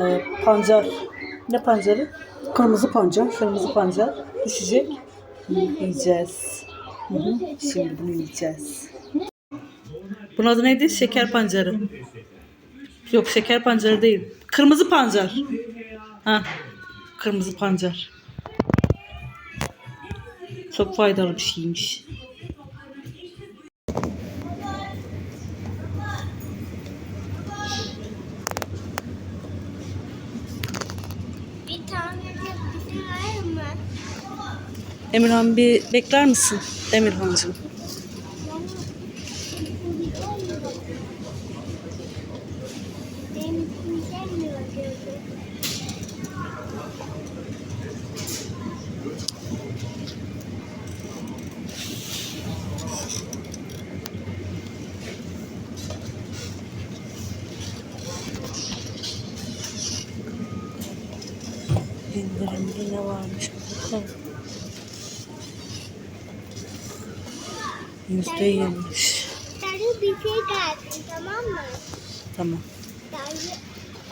e, pancar. Ne pancarı? Kırmızı pancar. Kırmızı pancar düşecek. Yiyeceğiz. Hı hı. Şimdi bunu yiyeceğiz. Bunun adı neydi? Şeker pancarı. Yok şeker pancarı değil. Kırmızı pancar. Ha. Kırmızı pancar. Çok faydalı bir şeymiş. Bir tane de bize var mı? Emirhan bir bekler misin? Emirhancığım. İndirimde ne varmış Yüzde yirmiş. Sarı bir şey gelsin tamam mı? Tamam. Sarı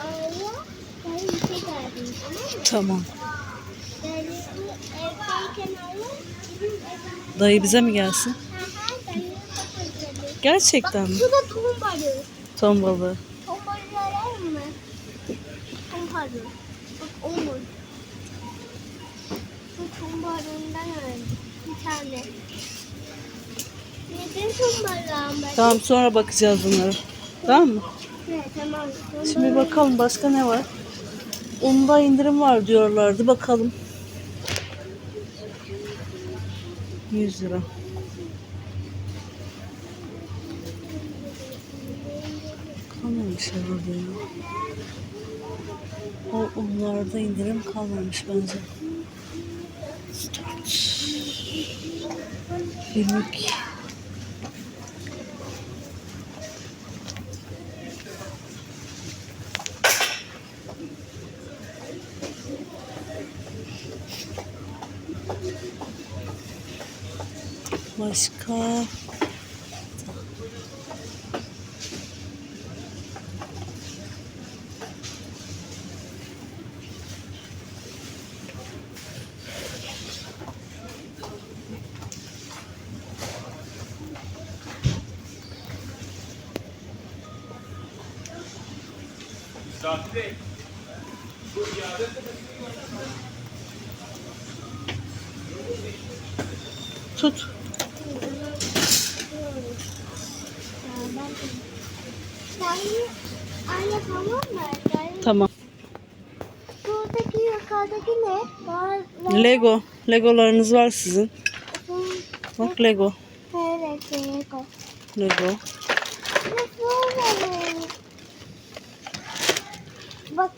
araya sarı bir şey gelsin tamam mı? Tamam. Dayı bize mi gelsin? Gerçekten mi? Şu da ton balığı. Ton balığı. Ton balığı arar mı? Ton balığı. Bak o mu? Bu ton balığından öğrendim. Bir tane. Neden ton balığı almadın? Tamam sonra bakacağız bunlara. Tamam mı? Evet tamam. Şimdi bakalım başka ne var? Onda indirim var diyorlardı. Bakalım. 100 lira. Kalmamış herhalde ya. O onlarda indirim kalmamış bence. Start. 22. Başka tut. Tamam mı? Tamam. Buradaki yukarıdaki ne? Var. Lego. Legolarınız var sizin. Bak Lego. Evet, Lego. Lego. Bak,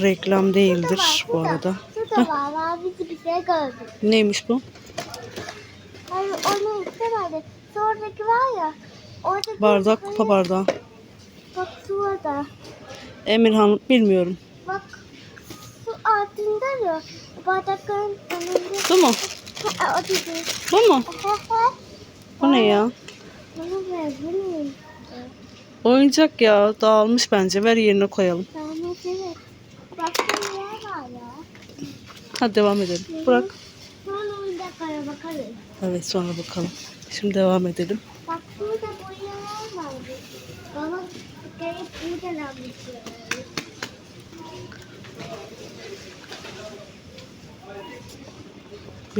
Reklam değildir var, bu arada. Şurada var, abi bir şey gördüm. Neymiş bu? Hayır, onu istemedi. Sonraki var ya, oradaki... Bardak, kupa bardağı. Bak şurada. Emirhan bilmiyorum. Bak, su altında ya. Bardakların önünde. Bu mu? Ha, o dedi. Bu mu? Bu ne ya? Bunu ver, bunu ver. Oyuncak ya. Dağılmış bence. Ver yerine koyalım. Tamam, evet. Başka yer var ya. Hadi devam edelim. Bırak. Sonra oyuncaklara bakarız. Evet sonra bakalım. Şimdi devam edelim.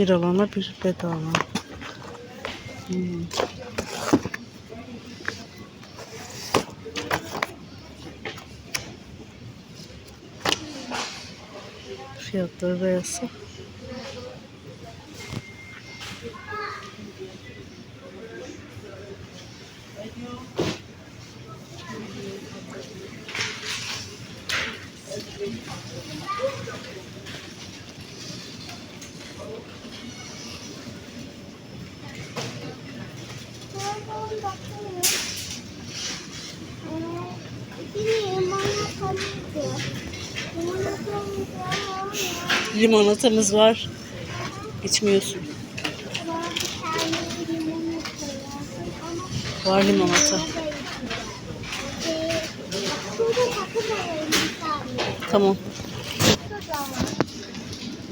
Bir alana bir bedava. Hmm. Fiyatları da yazsa. Limonatamız var. İçmiyorsun. Var limonata. Tamam.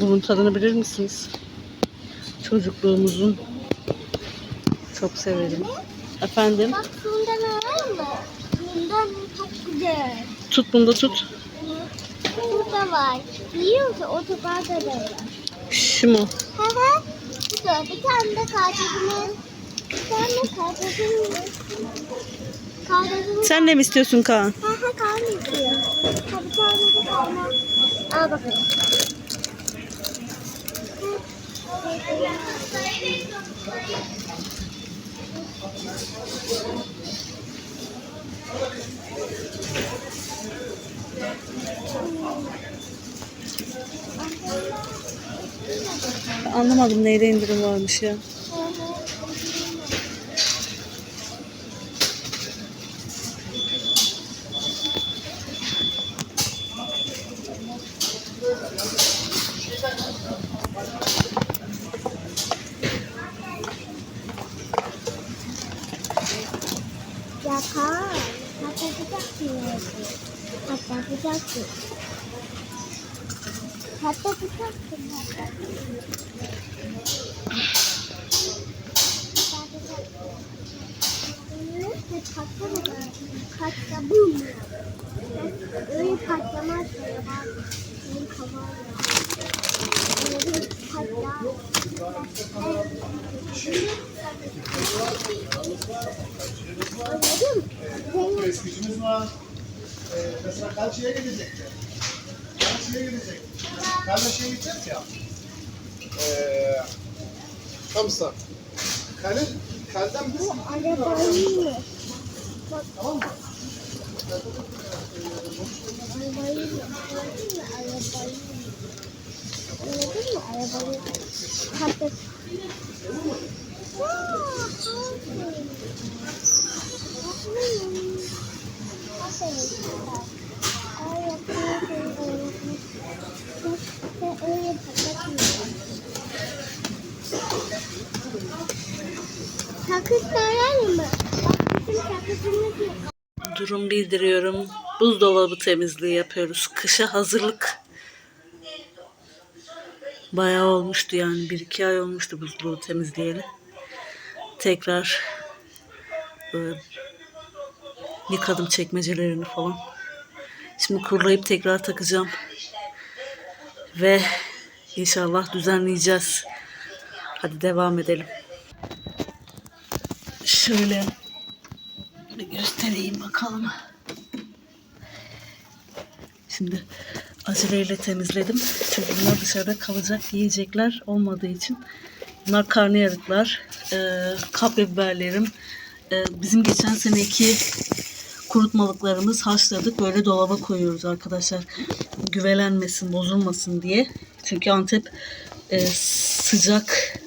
Bunun tadını bilir misiniz? Çocukluğumuzun çok severim. Efendim? Bak bundan alalım mı? Bundan çok güzel. Tut bunu da tut. Burada var. Biliyor musun? Otoparkta da var. Şu mu? Hı hı. Burada bir tane de kardeşimin. Bir tane de kardeşimin. Kardeşimin. Sen ne mi istiyorsun Kaan? Hı hı kalma istiyor. Ha bir tane de. Al bakayım. Anlamadım neyde indirim varmış ya. Patlatacaksın. Patlatacaksın. Patla bum. Öyle patlamaz ya bak. Öyle kavar ya. Öyle patlar. Anladın mı? Eskicimiz var. Ee, mesela Kalçı'ya gidecekler. Kalçı'ya gidecek. Kardeşe gideceğiz ya. Ee, Kamsa. Kale, kalden biz arabayı. Tamam mı? arabayı. Arabayı? Anladın mı arabayı? Patlat. Aa, aferin. Aferin. Aferin. Ay, aferin, aferin. Sen öyle patlatmıyorsun. Sakız söyler mi? Bak bizim sakızımız yok. Durum bildiriyorum. Buzdolabı temizliği yapıyoruz. Kışa hazırlık. Bayağı olmuştu yani. Bir iki ay olmuştu buzdolabı temizleyeli. Tekrar böyle yıkadım çekmecelerini falan. Şimdi kurulayıp tekrar takacağım. Ve inşallah düzenleyeceğiz. Hadi devam edelim. Şöyle bir göstereyim bakalım. Şimdi aceleyle temizledim. Çünkü bunlar dışarıda kalacak yiyecekler olmadığı için. Bunlar karnıyarıklar, e, kapya biberlerim. E, bizim geçen seneki kurutmalıklarımız haşladık. Böyle dolaba koyuyoruz arkadaşlar. Güvelenmesin, bozulmasın diye. Çünkü Antep e, sıcak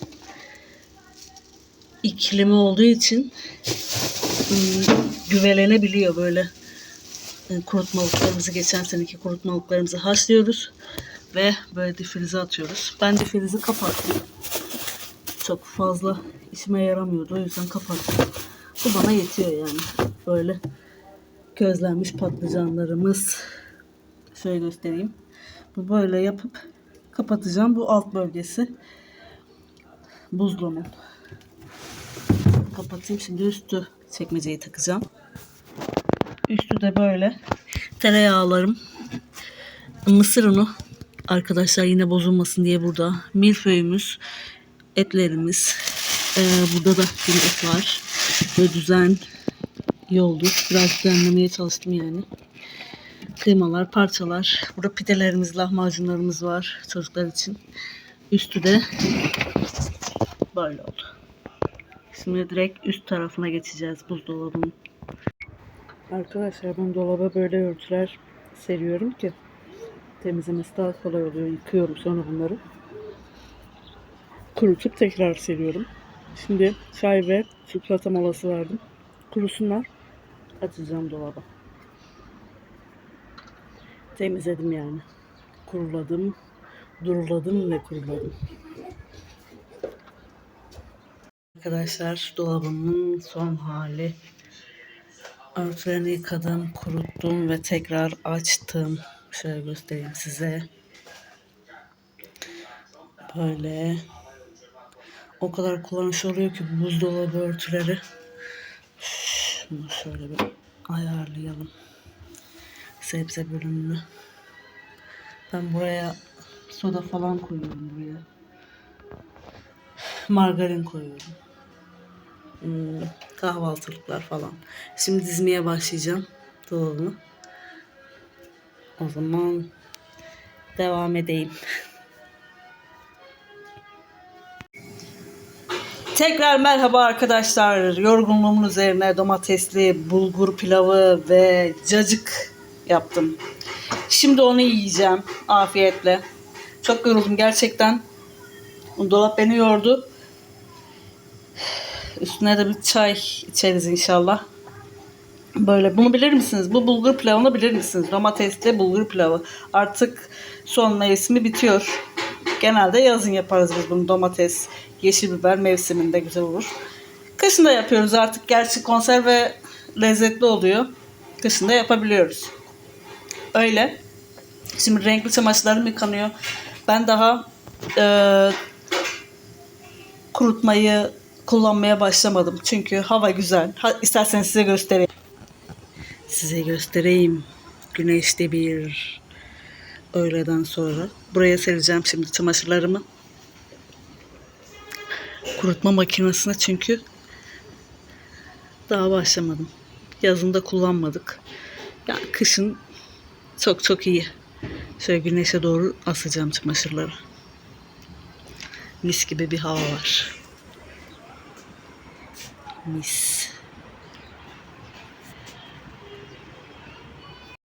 iklimi olduğu için ım, güvelenebiliyor böyle e, kurutmalıklarımızı geçen seneki kurutmalıklarımızı haşlıyoruz ve böyle difrize atıyoruz. Ben difrizi kapattım. Çok fazla işime yaramıyordu o yüzden kapattım. Bu bana yetiyor yani. Böyle közlenmiş patlıcanlarımız. Şöyle göstereyim. Bu böyle yapıp kapatacağım. Bu alt bölgesi buzluğumun. Kapatayım. Şimdi üstü çekmeceyi takacağım. Üstü de böyle tereyağlarım. Mısır unu arkadaşlar yine bozulmasın diye burada. Milföyümüz, etlerimiz. Ee, burada da bir et var. Böyle düzen iyi oldu. Biraz düzenlemeye çalıştım yani. Kıymalar, parçalar. Burada pidelerimiz, lahmacunlarımız var çocuklar için. Üstü de böyle oldu. Şimdi direkt üst tarafına geçeceğiz buzdolabının. Arkadaşlar ben dolaba böyle örtüler seriyorum ki temizlemesi daha kolay oluyor. Yıkıyorum sonra bunları. Kurutup tekrar seriyorum. Şimdi çay ve çikolata molası verdim. Kurusunlar. Atacağım dolaba. Temizledim yani. Kuruladım. Duruladım ve kuruladım. Arkadaşlar dolabımın son hali. Örtülerini yıkadım, kuruttum ve tekrar açtım. Şöyle göstereyim size. Böyle. O kadar kullanışlı oluyor ki bu buzdolabı örtüleri. Şunu şöyle bir ayarlayalım. Sebze bölümünü. Ben buraya soda falan koyuyorum buraya. Margarin koyuyorum. Hmm, kahvaltılıklar falan. Şimdi dizmeye başlayacağım dolabımı. O zaman devam edeyim. Tekrar merhaba arkadaşlar. Yorgunluğumun üzerine domatesli bulgur pilavı ve cacık yaptım. Şimdi onu yiyeceğim afiyetle. Çok yoruldum gerçekten. Dolap beni yordu. Üstüne de bir çay içeriz inşallah. Böyle bunu bilir misiniz? Bu bulgur pilavını bilir misiniz? Domatesli bulgur pilavı. Artık son mevsimi bitiyor. Genelde yazın yaparız biz bunu. Domates, yeşil biber mevsiminde güzel olur. Kışın da yapıyoruz artık. Gerçi konserve lezzetli oluyor. Kışın da yapabiliyoruz. Öyle. Şimdi renkli çamaşırlarım yıkanıyor. Ben daha e, kurutmayı kullanmaya başlamadım. Çünkü hava güzel. Ha, isterseniz size göstereyim. Size göstereyim. Güneşli bir öğleden sonra. Buraya sereceğim şimdi çamaşırlarımı. Kurutma makinesine çünkü daha başlamadım. Yazında kullanmadık. Ya kışın çok çok iyi. Şöyle güneşe doğru asacağım çamaşırları. Mis gibi bir hava var. Mis.